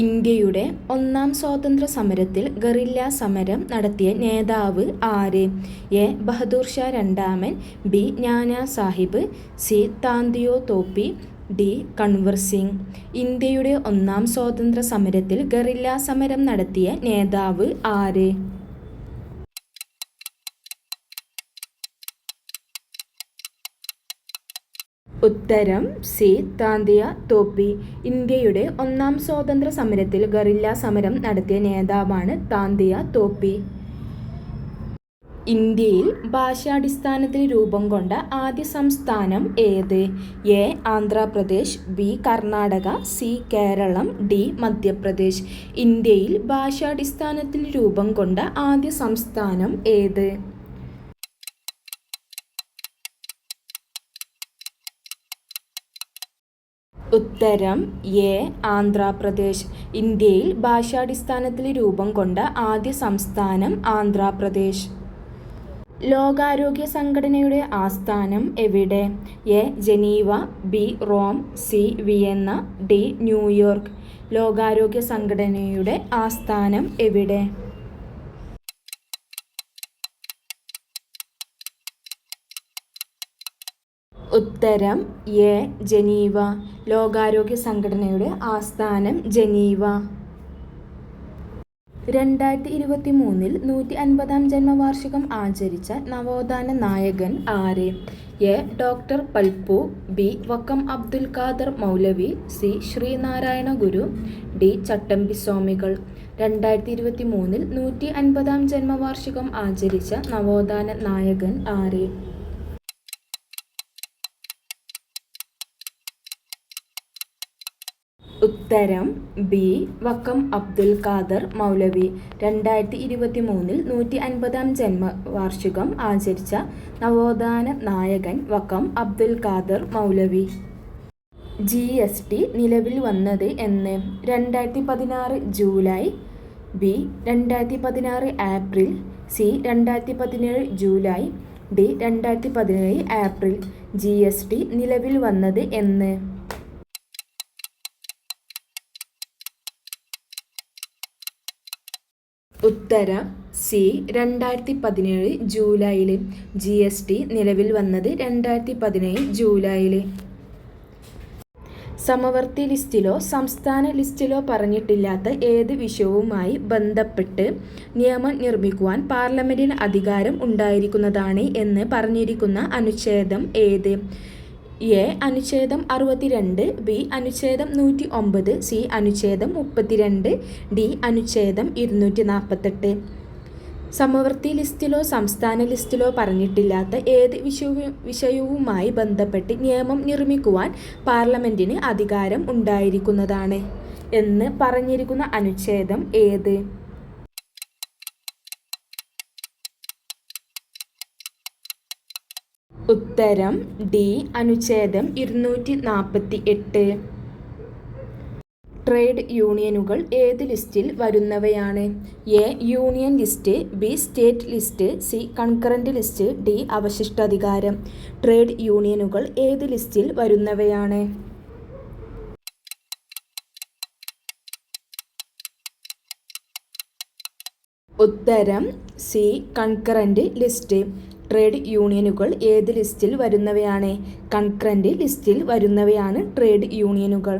ഇന്ത്യയുടെ ഒന്നാം സ്വാതന്ത്ര്യ സമരത്തിൽ ഗറില്ല സമരം നടത്തിയ നേതാവ് ആര്? എ. ബഹദൂർ ഷാ രണ്ടാമൻ B. Nana Sahib C. Tantia Tope D. Kunwar Singh. ഇന്ത്യയുടെ ഒന്നാം സ്വാതന്ത്ര്യ സമരത്തിൽ ഗറില്ല സമരം നടത്തിയ നേതാവ് ആര്? ഉത്തരം സി. താന്തിയ തോപ്പി. ഇന്ത്യയുടെ ഒന്നാം സ്വാതന്ത്ര്യ സമരത്തിൽ ഗറില്ല സമരം നടത്തിയ നേതാവാണ് താന്തിയ തോപ്പി. ഇന്ത്യയിൽ ഭാഷാടിസ്ഥാനത്തിൽ രൂപം കൊണ്ട ആദ്യ സംസ്ഥാനം ഏത്? A. Andhra Pradesh B. Karnataka C. Keralam D. Madhya Pradesh. ഇന്ത്യയിൽ ഭാഷാടിസ്ഥാനത്തിൽ രൂപം കൊണ്ട ആദ്യ സംസ്ഥാനം ഏത്? ഉത്തരം എ ആന്ധ്രാപ്രദേശ്. ഇന്ത്യയിൽ ഭാഷാടിസ്ഥാനത്തിൽ രൂപം കൊണ്ട ആദ്യ സംസ്ഥാനം ആന്ധ്രാപ്രദേശ്. ലോകാരോഗ്യ സംഘടനയുടെ ആസ്ഥാനം എവിടെ? A Geneva B Rome C Vienna D New York. ലോകാരോഗ്യ സംഘടനയുടെ ആസ്ഥാനം എവിടെ? ഉത്തരം എ ജനീവ. ലോകാരോഗ്യ സംഘടനയുടെ ആസ്ഥാനം ജനീവ. രണ്ടായിരത്തി ഇരുപത്തി മൂന്നിൽ നൂറ്റി അൻപതാം ജന്മവാർഷികം ആചരിച്ച നവോത്ഥാന നായകൻ ആര്? A doctor Palpu. B Vakkom Abdul Khader Maulavi. C Sreenarayana Guru. D Chattampi Swamikal. രണ്ടായിരത്തി ഇരുപത്തി മൂന്നിൽ നൂറ്റി അൻപതാം ജന്മവാർഷികം ആചരിച്ച നവോത്ഥാന നായകൻ ആര്? ഉത്തരം ബി. വക്കം അബ്ദുൽ ഖാദർ മൗലവി. രണ്ടായിരത്തി ഇരുപത്തി മൂന്നിൽ നൂറ്റി അൻപതാം ജന്മവാർഷികം ആചരിച്ച നവോത്ഥാന നായകൻ Vakkom Abdul Khader Maulavi. G. S. T നിലവിൽ വന്നത് എന്ന്. രണ്ടായിരത്തി പതിനാറ് ജൂലൈ ബി. രണ്ടായിരത്തി പതിനാറ് ഏപ്രിൽ സി. രണ്ടായിരത്തി പതിനേഴ് ജൂലൈ ഡി. രണ്ടായിരത്തി പതിനേഴ് ഏപ്രിൽ ജി. എസ്. ടി നിലവിൽ വന്നത് എന്ന്. ഉത്തരം സി. രണ്ടായിരത്തി പതിനേഴ് ജൂലൈയിൽ ജി. എസ്. ടി നിലവിൽ വന്നത് രണ്ടായിരത്തി പതിനേഴ് ജൂലൈയിൽ സമവർത്തി ലിസ്റ്റിലോ സംസ്ഥാന ലിസ്റ്റിലോ പറഞ്ഞിട്ടില്ലാത്ത ഏത് വിഷയവുമായി ബന്ധപ്പെട്ട് നിയമം നിർമ്മിക്കുവാൻ പാർലമെന്റിന് അധികാരം ഉണ്ടായിരിക്കുന്നതാണ് എന്ന് പറഞ്ഞിരിക്കുന്ന അനുച്ഛേദം ഏത്? എ അനുച്ഛേദം അറുപത്തിരണ്ട് ബി അനുച്ഛേദം നൂറ്റി ഒമ്പത് സി അനുച്ഛേദം മുപ്പത്തിരണ്ട് ഡി അനുച്ഛേദം ഇരുന്നൂറ്റി നാൽപ്പത്തെട്ട് സമവർത്തി ലിസ്റ്റിലോ സംസ്ഥാന ലിസ്റ്റിലോ പറഞ്ഞിട്ടില്ലാത്ത ഏത് വിഷയവും വിഷയവുമായി ബന്ധപ്പെട്ട് നിയമം നിർമ്മിക്കുവാൻ പാർലമെന്റിന് അധികാരം ഉണ്ടായിരിക്കുന്നതാണ് എന്ന് പറഞ്ഞിരിക്കുന്ന അനുച്ഛേദം ഏത്? ഉത്തരം ഡി അനുച്ഛേദം ഇരുന്നൂറ്റി നാൽപ്പത്തി എട്ട് ട്രേഡ് യൂണിയനുകൾ ഏത് ലിസ്റ്റിൽ വരുന്നവയാണ്? A union list B state list C concurrent list D അവശിഷ്ടാധികാരം. Trade യൂണിയനുകൾ ഏത് ലിസ്റ്റിൽ വരുന്നവയാണ്? ഉത്തരം സി കൺകറന്റ് ലിസ്റ്റ്. ട്രേഡ് യൂണിയനുകൾ ഏത് ലിസ്റ്റിൽ വരുന്നവയാണ്? കൺക്രന്റ് ലിസ്റ്റിൽ വരുന്നവയാണ് ട്രേഡ് യൂണിയനുകൾ.